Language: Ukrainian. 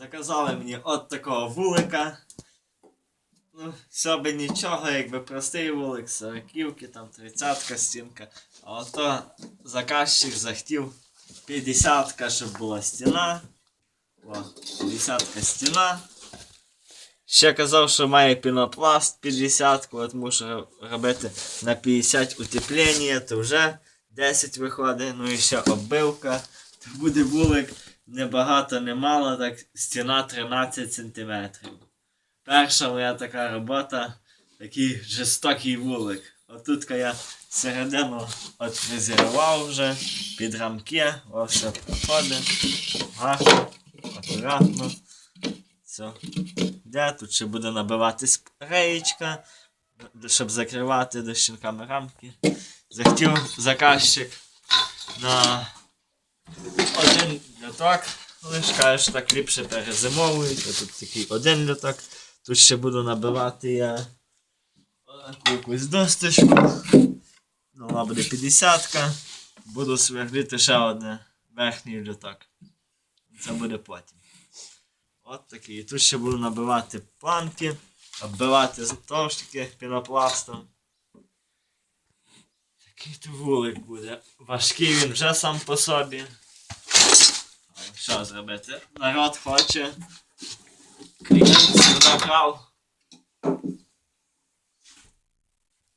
Заказали мені от такого вулика. Ну, все би нічого, якби простий вулик, сороківки, там тридцятка стінка. А ото заказчик захотів 50 щоб була стіна. О, 50 стіна. Ще казав, що має пінопласт 50, от мушу робити на 50 утеплення, то вже 10 виходить, ну і ще оббивка. То буде вулик небагато, немало, так стіна 13 см. Перша моя така робота, такий жорстокий вулик. Отут я середину отфрезерував вже під рамки, ось все проходить. Гарно, акуратно. Все. Де тут ще буде набиватись реєчка, щоб закривати дощинками рамки. Захотів заказчик на один люток. Лиш каже, що так ліпше перезимовують. А Тут такий один люток. Тут ще буду набивати я якусь досточку. Ну, вона буде 50 Буду сверлити ще одне верхній люток. Це буде потім. От такий. Тут ще буду набивати планки, оббивати таки пінопластом. Такий вулик буде. Важкий він вже сам по собі. Але що зробити? Народ хоче. Клієнт сюди брав.